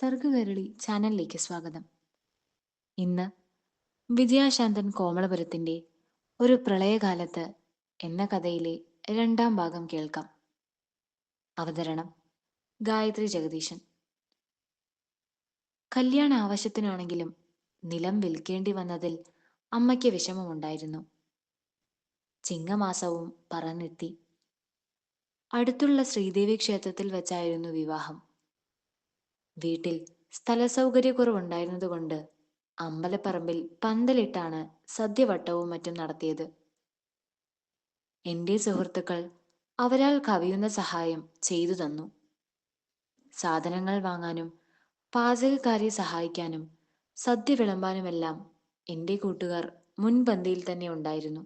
സർഗകരളി ചാനലിലേക്ക് സ്വാഗതം. ഇന്ന് വിജയാശാന്തൻ കോമളപുരത്തിന്റെ ഒരു പ്രളയകാലത്ത് എന്ന കഥയിലെ രണ്ടാം ഭാഗം കേൾക്കാം. അവതരണം ഗായത്രി ജഗദീശൻ. കല്യാണ ആവശ്യത്തിനാണെങ്കിലും നിലം വിൽക്കേണ്ടി വന്നതിൽ അമ്മയ്ക്ക് വിഷമമുണ്ടായിരുന്നു. ചിങ്ങമാസവും പറന്നെത്തി. അടുത്തുള്ള ശ്രീദേവി ക്ഷേത്രത്തിൽ വെച്ചായിരുന്നു വിവാഹം. വീട്ടിൽ സ്ഥലസൗകര്യക്കുറവുണ്ടായിരുന്നതുകൊണ്ട് അമ്പലപ്പറമ്പിൽ പന്തലിട്ടാണ് സദ്യവട്ടവും മറ്റും നടത്തിയത്. എന്റെ സുഹൃത്തുക്കൾ അവരാൽ കവിയുന്ന സഹായം ചെയ്തു തന്നു. സാധനങ്ങൾ വാങ്ങാനും പാചകക്കാരെ സഹായിക്കാനും സദ്യ വിളമ്പാനുമെല്ലാം എന്റെ കൂട്ടുകാർ മുൻപന്തിയിൽ തന്നെ ഉണ്ടായിരുന്നു.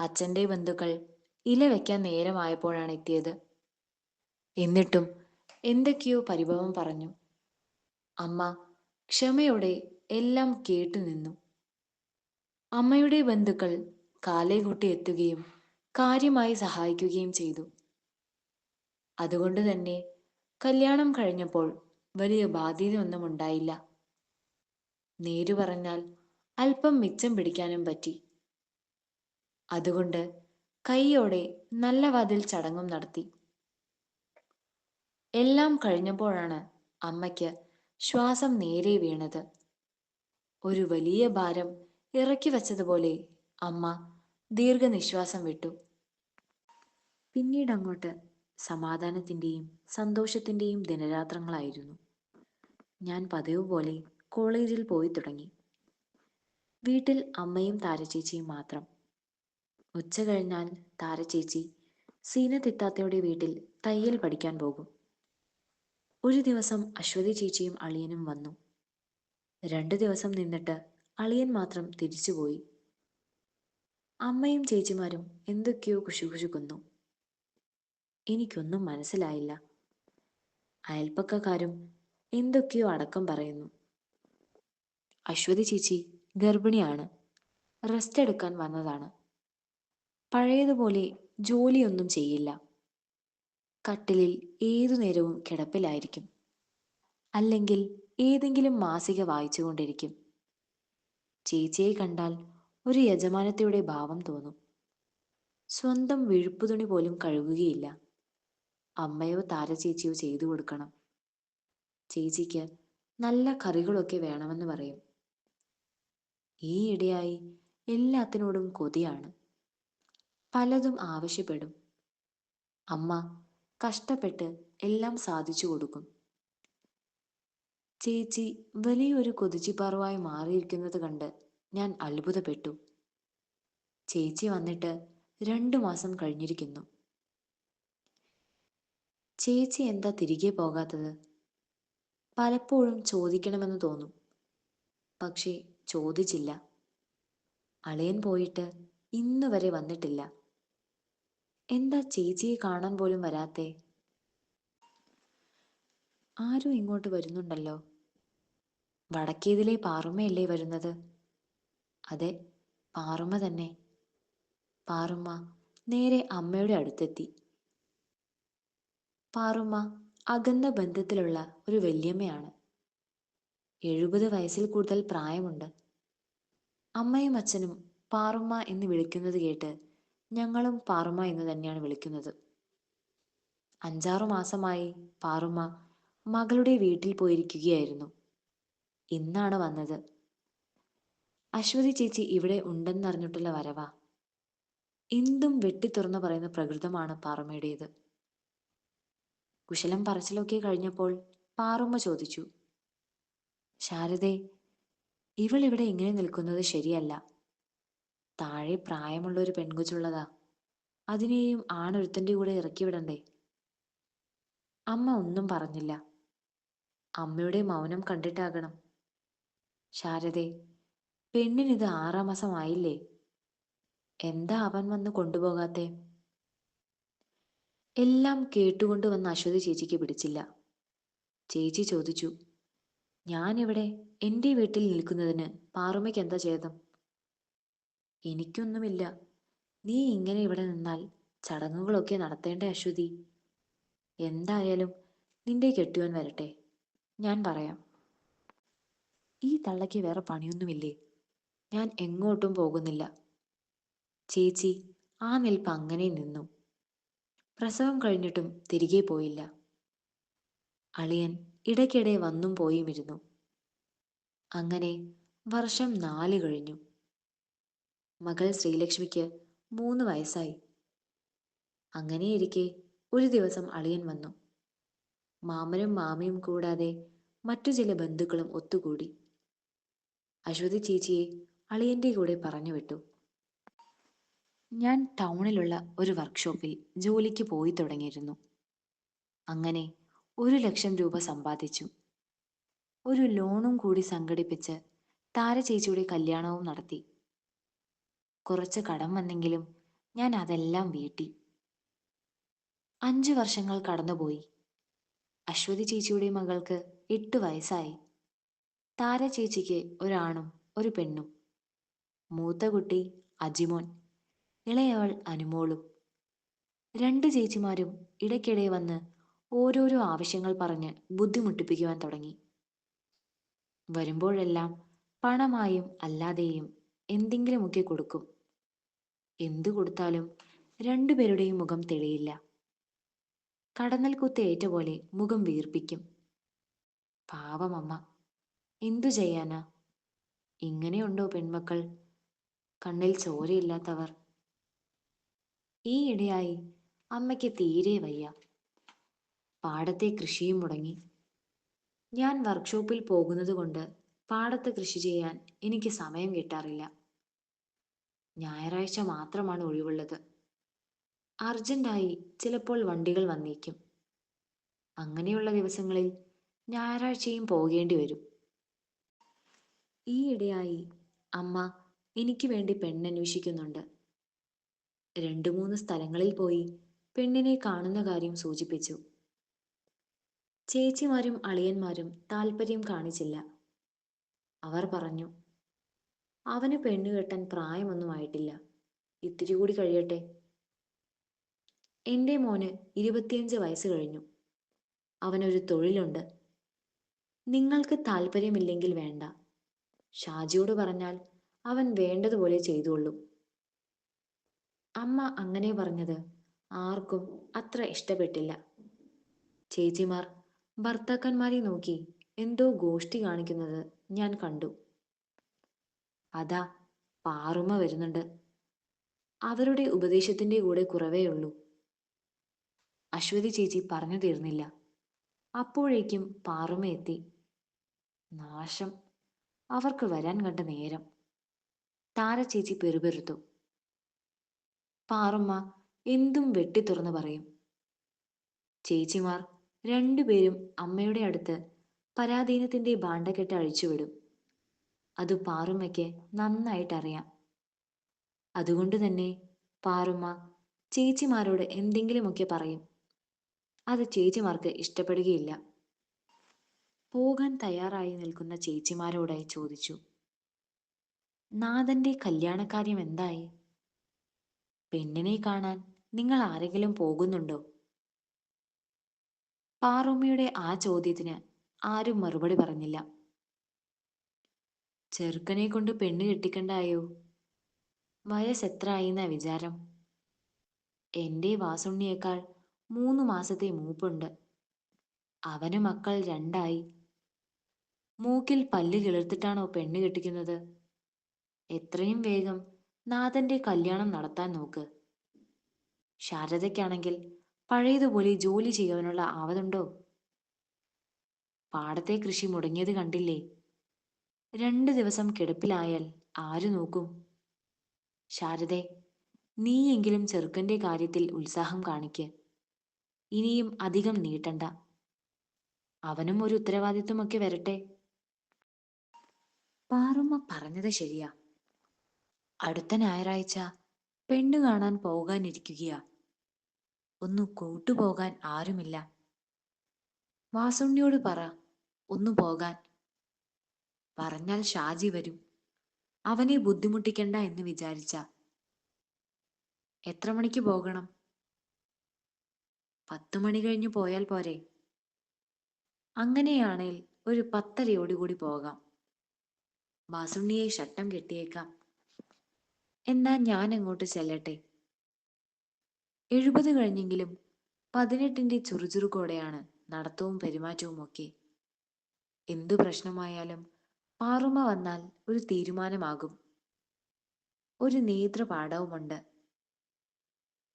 അച്ഛന്റെ ബന്ധുക്കൾ ഇല വയ്ക്കാൻ നേരമായപ്പോഴാണ് എത്തിയത്. എന്നിട്ടും എന്തൊക്കെയോ പരിഭവം പറഞ്ഞു. അമ്മ ക്ഷമയോടെ എല്ലാം കേട്ടു നിന്നു. അമ്മയുടെ ബന്ധുക്കൾ കാലേ കൂട്ടി എത്തുകയും കാര്യമായി സഹായിക്കുകയും ചെയ്തു. അതുകൊണ്ട് തന്നെ കല്യാണം കഴിഞ്ഞപ്പോൾ വലിയ ബാധ്യതയൊന്നും ഉണ്ടായില്ല. നേരു പറഞ്ഞാൽ അല്പം മിച്ചം പിടിക്കാനും പറ്റി. അതുകൊണ്ട് കൈയോടെ നല്ല വാതിൽ ചടങ്ങും നടത്തി. എല്ലാം കഴിഞ്ഞപ്പോഴാണ് അമ്മയ്ക്ക് ശ്വാസം നേരെ വീണത്. ഒരു വലിയ ഭാരം ഇറക്കി വച്ചതുപോലെ അമ്മ ദീർഘനിശ്വാസം വിട്ടു. പിന്നീട് അങ്ങോട്ട് സമാധാനത്തിന്റെയും സന്തോഷത്തിന്റെയും ദിനരാത്രങ്ങളായിരുന്നു. ഞാൻ പതിവ് പോലെ കോളേജിൽ പോയി തുടങ്ങി. വീട്ടിൽ അമ്മയും താരചേച്ചിയും മാത്രം. ഉച്ച കഴിഞ്ഞാൽ താരചേച്ചി സീനത്തിത്താത്തയുടെ വീട്ടിൽ തയ്യൽ പഠിക്കാൻ പോകും. ഒരു ദിവസം അശ്വതി ചേച്ചിയും അളിയനും വന്നു. രണ്ടു ദിവസം നിന്നിട്ട് അളിയൻ മാത്രം തിരിച്ചുപോയി അമ്മയും ചേച്ചിമാരും എന്തൊക്കെയോ കുശുകുശുക്കുന്നു. എനിക്കൊന്നും മനസ്സിലായില്ല. അയൽപ്പക്കാരും എന്തൊക്കെയോ അടക്കം പറയുന്നു. അശ്വതി ചേച്ചി ഗർഭിണിയാണ്. റെസ്റ്റ് എടുക്കാൻ വന്നതാണ്. പഴയതുപോലെ ജോലിയൊന്നും ചെയ്യില്ല. കട്ടിലിൽ ഏതു നേരവും കിടപ്പിലായിരിക്കും. അല്ലെങ്കിൽ ഏതെങ്കിലും മാസിക വായിച്ചുകൊണ്ടിരിക്കും. ചേച്ചിയെ കണ്ടാൽ ഒരു യജമാനത്തിയുടെ ഭാവം തോന്നും. സ്വന്തം വിഴുപ്പുതുണി പോലും കഴുകുകയില്ല. അമ്മയോ താരചേച്ചിയോ ചെയ്തു കൊടുക്കണം. ചേച്ചിക്ക് നല്ല കറികളൊക്കെ വേണമെന്ന് പറയും. ഈ ഇടയായി എല്ലാത്തിനോടും കൊതിയാണ്. പലതും ആവശ്യപ്പെടും. അമ്മ കഷ്ടപ്പെട്ട് എല്ലാം സാധിച്ചു കൊടുക്കും. ചേച്ചി വലിയൊരു കൊതിച്ചിപ്പാറുവായി മാറിയിരിക്കുന്നത് കണ്ട് ഞാൻ അത്ഭുതപ്പെട്ടു. ചേച്ചി വന്നിട്ട് രണ്ടു മാസം കഴിഞ്ഞിരിക്കുന്നു. ചേച്ചി എന്താ തിരികെ പോകാത്തത്? പലപ്പോഴും ചോദിക്കണമെന്ന് തോന്നും. പക്ഷേ ചോദിച്ചില്ല. അളയൻ പോയിട്ട് ഇന്നുവരെ വന്നിട്ടില്ല. എന്താ ചേച്ചിയെ കാണാൻ പോലും വരാത്തെ? ആരും ഇങ്ങോട്ട് വരുന്നുണ്ടല്ലോ. വടക്കേതിലെ പാറുമ്മയല്ലേ വരുന്നത്? അതെ പാറുമ്മ തന്നെ. പാറുമ്മ നേരെ അമ്മയുടെ അടുത്തെത്തി. പാറുമ്മ അകന്ന ബന്ധത്തിലുള്ള ഒരു വല്യമ്മയാണ്. എഴുപത് വയസ്സിൽ കൂടുതൽ പ്രായമുണ്ട്. അമ്മയും അച്ഛനും പാറുമ്മ എന്ന് വിളിക്കുന്നത് കേട്ട് ഞങ്ങളും പാറുമ്മ എന്ന് തന്നെയാണ് വിളിക്കുന്നത്. അഞ്ചാറു മാസമായി പാറുമ്മ മകളുടെ വീട്ടിൽ പോയിരിക്കുകയായിരുന്നു. ഇന്നാണ് വന്നത്. അശ്വതി ചേച്ചി ഇവിടെ ഉണ്ടെന്നറിഞ്ഞിട്ടുള്ള വരവാ. എന്തും വെട്ടി തുറന്നു പറയുന്ന പ്രകൃതമാണ് പാറുമ്മയുടേത്. കുശലം പറച്ചിലൊക്കെ കഴിഞ്ഞപ്പോൾ പാറുമ്മ ചോദിച്ചു ശാരദേ ഇവൾ ഇവിടെ ഇങ്ങനെ നിൽക്കുന്നത് ശരിയല്ല. താഴെ പ്രായമുള്ള ഒരു പെൺകുച്ചുള്ളതാ. അതിനെയും ആണൊരുത്തന്റെ കൂടെ ഇറക്കി വിടണ്ടേ? അമ്മ ഒന്നും പറഞ്ഞില്ല. അമ്മയുടെ മൗനം കണ്ടിട്ടാകണം. ശാരദേ പെണ്ണിനിത് ആറാം മാസമായില്ലേ എന്താ അവൻ വന്ന് കൊണ്ടുപോകാത്തെ? എല്ലാം കേട്ടുകൊണ്ട് വന്ന അശ്വതി ചേച്ചിക്ക് പിടിച്ചില്ല. ചേച്ചി ചോദിച്ചു ഞാനിവിടെ എന്റെ വീട്ടിൽ നിൽക്കുന്നതിന് പാറുമയ്ക്ക് എന്താ ഛേദം? എനിക്കൊന്നുമില്ല. നീ ഇങ്ങനെ ഇവിടെ നിന്നാൽ ചടങ്ങുകളൊക്കെ നടത്തേണ്ട അശ്വതി? എന്തായാലും നിന്റെ കെട്ടുവൻ വരട്ടെ. ഞാൻ പറയാം. ഈ തള്ളയ്ക്ക് വേറെ പണിയൊന്നുമില്ലേ? ഞാൻ എങ്ങോട്ടും പോകുന്നില്ല. ചേച്ചി ആ നിൽപ്പ് അങ്ങനെ നിന്നു. പ്രസവം കഴിഞ്ഞിട്ടും തിരികെ പോയില്ല. അളിയൻ ഇടയ്ക്കിടെ വന്നും പോയും ഇരുന്നു അങ്ങനെ വർഷം നാല് കഴിഞ്ഞു. മകൾ ശ്രീലക്ഷ്മിക്ക് മൂന്ന് വയസ്സായി. അങ്ങനെയിരിക്കെ ഒരു ദിവസം അളിയൻ വന്നു. മാമനും മാമയും കൂടാതെ മറ്റു ചില ബന്ധുക്കളും ഒത്തുകൂടി. അശ്വതി ചേച്ചിയെ അളിയന്റെ കൂടെ പറഞ്ഞു വിട്ടു ഞാൻ ടൗണിലുള്ള ഒരു വർക്ക്ഷോപ്പിൽ ജോലിക്ക് പോയി തുടങ്ങിയിരുന്നു. അങ്ങനെ ഒരു ലക്ഷം രൂപ സമ്പാദിച്ചു. ഒരു ലോണും കൂടി സംഘടിപ്പിച്ച് താര ചേച്ചിയുടെ കല്യാണവും നടത്തി. കുറച്ച് കടം വന്നെങ്കിലും ഞാൻ അതെല്ലാം വീട്ടി. അഞ്ചു വർഷങ്ങൾ കടന്നുപോയി. അശ്വതി ചേച്ചിയുടെ മകൾക്ക് എട്ട് വയസ്സായി. താര ചേച്ചിക്ക് ഒരാണും ഒരു പെണ്ണും. മൂത്ത കുട്ടി അജിമോൻ ഇളയവൾ അനുമോളും. രണ്ട് ചേച്ചിമാരും ഇടയ്ക്കിടെ വന്ന് ഓരോരോ ആവശ്യങ്ങൾ പറഞ്ഞ് ബുദ്ധിമുട്ടിപ്പിക്കുവാൻ തുടങ്ങി. വരുമ്പോഴെല്ലാം പണമായും അല്ലാതെയും എന്തെങ്കിലുമൊക്കെ കൊടുക്കും. എന്തു കൊടുത്താലും രണ്ടുപേരുടെയും മുഖം തെളിയില്ല. കടന്നൽ കുത്ത് ഏറ്റ പോലെ മുഖം വീർപ്പിക്കും. പാവമമ്മ എന്തു ചെയ്യാനാ? ഇങ്ങനെയുണ്ടോ പെൺമക്കൾ? കണ്ണിൽ ചോരയില്ലാത്തവർ. ഈ ഇടയായി അമ്മയ്ക്ക് തീരെ വയ്യ. പാടത്തെ കൃഷിയും മുടങ്ങി. ഞാൻ വർക്ക്ഷോപ്പിൽ പോകുന്നത് കൊണ്ട് പാടത്ത് കൃഷി ചെയ്യാൻ എനിക്ക് സമയം കിട്ടാറില്ല. ഞായറാഴ്ച മാത്രമാണ് ഒഴിവുള്ളത്. അർജന്റായി ചിലപ്പോൾ വണ്ടികൾ വന്നേക്കും. അങ്ങനെയുള്ള ദിവസങ്ങളിൽ ഞായറാഴ്ചയും പോകേണ്ടി വരും. ഈയിടെയായി അമ്മ എനിക്ക് വേണ്ടി പെണ്ണന്വേഷിക്കുന്നുണ്ട്. രണ്ടു മൂന്ന് സ്ഥലങ്ങളിൽ പോയി പെണ്ണിനെ കാണുന്ന കാര്യം സൂചിപ്പിച്ചു. ചേച്ചിമാരും അളിയന്മാരും താല്പര്യം കാണിച്ചില്ല. അവർ പറഞ്ഞു അവന് പെണ്ണ് കെട്ടാൻ പ്രായമൊന്നും ആയിട്ടില്ല. ഇത്തിരി കൂടി കഴിയട്ടെ. എന്റെ മോന് ഇരുപത്തിയഞ്ച് വയസ്സ് കഴിഞ്ഞു. അവനൊരു തൊഴിലുണ്ട്. നിങ്ങൾക്ക് താല്പര്യമില്ലെങ്കിൽ വേണ്ട. ഷാജിയോട് പറഞ്ഞാൽ അവൻ വേണ്ടതുപോലെ ചെയ്തുകൊള്ളും അമ്മ അങ്ങനെ പറഞ്ഞത് ആർക്കും അത്ര ഇഷ്ടപ്പെട്ടില്ല. ചേച്ചിമാർ ഭർത്താക്കന്മാരെ നോക്കി എന്തോ ഗോഷ്ടി കാണിക്കുന്നത് ഞാൻ കണ്ടു. അതാ പാറുമ്മ വരുന്നുണ്ട്. അവരുടെ ഉപദേശത്തിന്റെ കൂടെ കുറവേ ഉള്ളൂ. അശ്വതി ചേച്ചി പറഞ്ഞു തീർന്നില്ല. അപ്പോഴേക്കും പാറുമ്മ എത്തി. നാശം. അവർക്ക് വരാൻ കണ്ട നേരം. താര ചേച്ചി പെരുപെരുത്തു പാറുമ്മ എന്തും വെട്ടി തുറന്നു പറയും. ചേച്ചിമാർ രണ്ടുപേരും അമ്മയുടെ അടുത്ത് പരാധീനത്തിന്റെ ഭാണ്ഡക്കെട്ട് അഴിച്ചുവിടും. അത് പാറുമ്മയ്ക്ക് നന്നായിട്ട് അറിയാം അതുകൊണ്ട് തന്നെ പാറുമ്മ ചേച്ചിമാരോട് എന്തെങ്കിലുമൊക്കെ പറയും. അത് ചേച്ചിമാർക്ക് ഇഷ്ടപ്പെടുകയില്ല. പോകാൻ തയ്യാറായി നിൽക്കുന്ന ചേച്ചിമാരോടായി ചോദിച്ചു. നാഥന്റെ കല്യാണക്കാര്യം എന്തായി? പെണ്ണിനെ കാണാൻ നിങ്ങൾ ആരെങ്കിലും പോകുന്നുണ്ടോ? പാറുമ്മയുടെ ആ ചോദ്യത്തിന് ആരും മറുപടി പറഞ്ഞില്ല. ചെറുക്കനെ കൊണ്ട് പെണ്ണ് കെട്ടിക്കണ്ടായോ? വയസ് എത്ര ആയിന്ന വിചാരം? എന്റെ വാസുണ്ണിയേക്കാൾ മൂന്ന് മാസത്തെ മൂപ്പുണ്ട്. അവന് മക്കൾ രണ്ടായി. മൂക്കിൽ പല്ല് കിളിർത്തിട്ടാണോ പെണ്ണ് കെട്ടിക്കുന്നത്? എത്രയും വേഗം നാഥന്റെ കല്യാണം നടത്താൻ നോക്ക്. ശാരദയ്ക്കാണെങ്കിൽ പഴയതുപോലെ ജോലി ചെയ്യാനുള്ള ആവതുണ്ടോ? പാടത്തെ കൃഷി മുടങ്ങിയത് കണ്ടില്ലേ? രണ്ട് ദിവസം കിടപ്പിലായാൽ ആര് നോക്കും? ശാരദെ നീയെങ്കിലും ചെറുക്കന്റെ കാര്യത്തിൽ ഉത്സാഹം കാണിക്ക്. ഇനിയും അധികം നീട്ടണ്ട. അവനും ഒരു ഉത്തരവാദിത്വമൊക്കെ വരട്ടെ. പാറുമ്മ പറഞ്ഞത് ശരിയാ. അടുത്ത ഞായറാഴ്ച പെണ്ണു കാണാൻ പോകാനിരിക്കുകയാ. ഒന്ന് കൂട്ടുപോകാൻ ആരുമില്ല. വാസുണ്ണിയോട് പറ ഒന്നു പോകാൻ. പറഞ്ഞാൽ ഷാജി വരും. അവനെ ബുദ്ധിമുട്ടിക്കണ്ട എന്ന് വിചാരിച്ച. എത്ര മണിക്ക് പോകണം? പത്തു മണി കഴിഞ്ഞു പോയാൽ പോരെ. അങ്ങനെയാണേൽ ഒരു പത്തരയോടുകൂടി പോകാം. ബാസുണ്ണിയെ ഷട്ടം കെട്ടിയേക്കാം. എന്നാ ഞാൻ അങ്ങോട്ട് ചെല്ലട്ടെ. എഴുപത് കഴിഞ്ഞെങ്കിലും പതിനെട്ടിന്റെ ചുറുചുറുക്കോടെയാണ് നടത്തവും പെരുമാറ്റവും ഒക്കെ എന്തു പ്രശ്നമായാലും പാറുമ വന്നാൽ ഒരു തീരുമാനമാകും. ഒരു നേതൃപാഠവുമുണ്ട്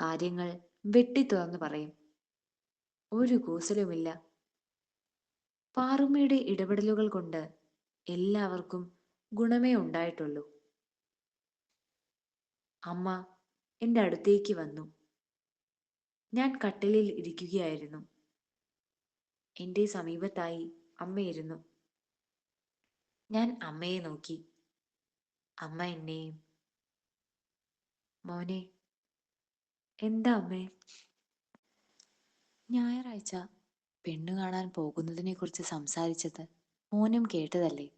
കാര്യങ്ങൾ വെട്ടി തുറന്നു പറയും. ഒരു കൂസലുമില്ല. പാറുമ്മയുടെ ഇടപെടലുകൾ കൊണ്ട് എല്ലാവർക്കും ഗുണമേ ഉണ്ടായിട്ടുള്ളൂ. അമ്മ എന്റെ അടുത്തേക്ക് വന്നു. ഞാൻ കട്ടിലിൽ ഇരിക്കുകയായിരുന്നു. എന്റെ സമീപത്തായി അമ്മയിരുന്നു ഞാൻ അമ്മയെ നോക്കി. അമ്മ എന്നെയും മോനെ എന്താ അമ്മേ? ഞായറാഴ്ച പെണ്ണു കാണാൻ പോകുന്നതിനെ കുറിച്ച് സംസാരിച്ചത് മോനും കേട്ടതല്ലേ?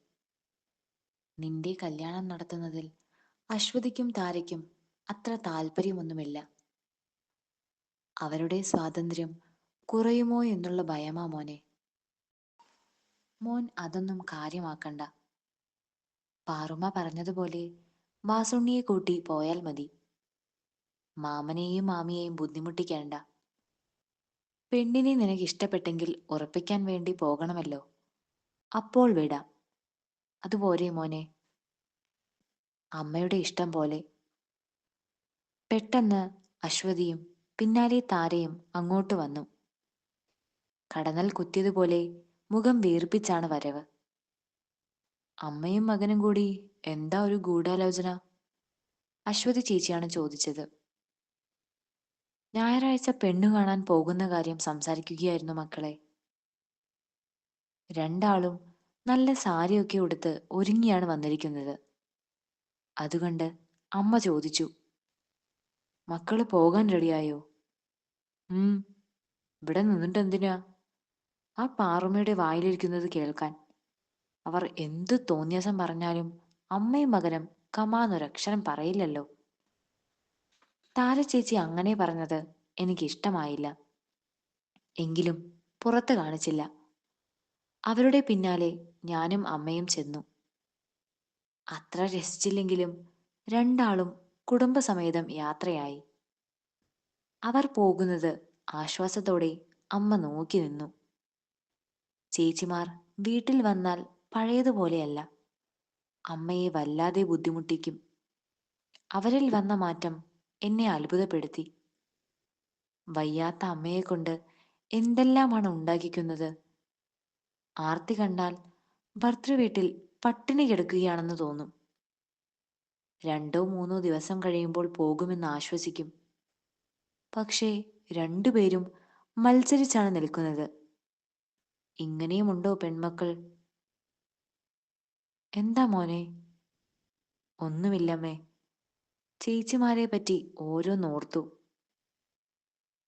നിന്റെ കല്യാണം നടത്തുന്നതിൽ അശ്വതിക്കും താരയ്ക്കും അത്ര താല്പര്യമൊന്നുമില്ല. അവരുടെ സ്വാതന്ത്ര്യം കുറയുമോ എന്നുള്ള ഭയമാ മോനെ. മോൻ അതൊന്നും കാര്യമാക്കണ്ട. പാറുമ്മ പറഞ്ഞതുപോലെ മാസുണ്ണിയെ കൂട്ടി പോയാൽ മതി. മാമനെയും മാമിയെയും ബുദ്ധിമുട്ടിക്കേണ്ട. പെണ്ണിനെ നിനക്ക് ഇഷ്ടപ്പെട്ടെങ്കിൽ ഉറപ്പിക്കാൻ വേണ്ടി പോകണമല്ലോ. അപ്പോൾ വിടാം. അതുപോലെ മോനെ. അമ്മയുടെ ഇഷ്ടം പോലെ. പെട്ടെന്ന് അശ്വതിയും പിന്നാലെ താരയും അങ്ങോട്ട് വന്നു. കടന്നൽ കുത്തിയതുപോലെ മുഖം വീർപ്പിച്ചാണ് വരവ്. അമ്മയും മകനും കൂടി എന്താ ഒരു ഗൂഢാലോചന? അശ്വതി ചേച്ചിയാണ് ചോദിച്ചത്. ഞായറാഴ്ച പെണ്ണു കാണാൻ പോകുന്ന കാര്യം സംസാരിക്കുകയായിരുന്നു മക്കളെ. രണ്ടാളും നല്ല സാരിയൊക്കെ ഉടുത്ത് ഒരുങ്ങിയാണ് വന്നിരിക്കുന്നത്. അതുകൊണ്ട് അമ്മ ചോദിച്ചു മക്കൾ പോകാൻ റെഡിയായോ? ഉം ഇവിടെ നിന്നിട്ട് എന്തിനാ ആ പാറുമ്മയുടെ വായിലിരിക്കുന്നത് കേൾക്കാൻ അവർ എന്തു തോന്നിയസം പറഞ്ഞാലും അമ്മയും മകനും കമാന്നൊരക്ഷരം പറയില്ലല്ലോ. താര ചേച്ചി അങ്ങനെ പറഞ്ഞത് എനിക്ക് ഇഷ്ടമായില്ല എങ്കിലും പുറത്ത് കാണിച്ചില്ല. അവരുടെ പിന്നാലെ ഞാനും അമ്മയും ചെന്നു. അത്ര രസിച്ചില്ലെങ്കിലും രണ്ടാളും കുടുംബസമേതം യാത്രയായി. അവർ പോകുന്നത് ആശ്വാസത്തോടെ അമ്മ നോക്കി നിന്നു. ചേച്ചിമാർ വീട്ടിൽ വന്നാൽ പഴയതുപോലെയല്ല. അമ്മയെ വല്ലാതെ ബുദ്ധിമുട്ടിക്കും. അവരിൽ വന്ന മാറ്റം എന്നെ അത്ഭുതപ്പെടുത്തി. വയ്യാത്ത അമ്മയെ കൊണ്ട് എന്തെല്ലാമാണ് ഉണ്ടാക്കിക്കുന്നത്? ആർത്തി കണ്ടാൽ ഭർത്തൃവീട്ടിൽ പട്ടിണി കിടക്കുകയാണെന്ന് തോന്നും. രണ്ടോ മൂന്നോ ദിവസം കഴിയുമ്പോൾ പോകുമെന്ന് ആശ്വസിക്കും. പക്ഷേ രണ്ടുപേരും മത്സരിച്ചാണ് നിൽക്കുന്നത്. ഇങ്ങനെയുമുണ്ടോ പെൺമക്കൾ? എന്താ മോനെ? ഒന്നുമില്ലമ്മേ. ചേച്ചിമാരെ പറ്റി ഓരോന്നോർത്തു.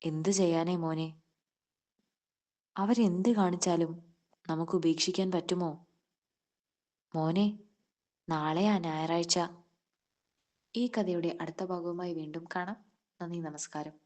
എന്തു ചെയ്യാനേ മോനെ? അവരെന്ത് കാണിച്ചാലും നമുക്ക് ഉപേക്ഷിക്കാൻ പറ്റുമോ? മോനെ നാളെയാ ഞായറാഴ്ച. ഈ കഥയുടെ അടുത്ത ഭാഗവുമായി വീണ്ടും കാണാം. നന്ദി നമസ്കാരം.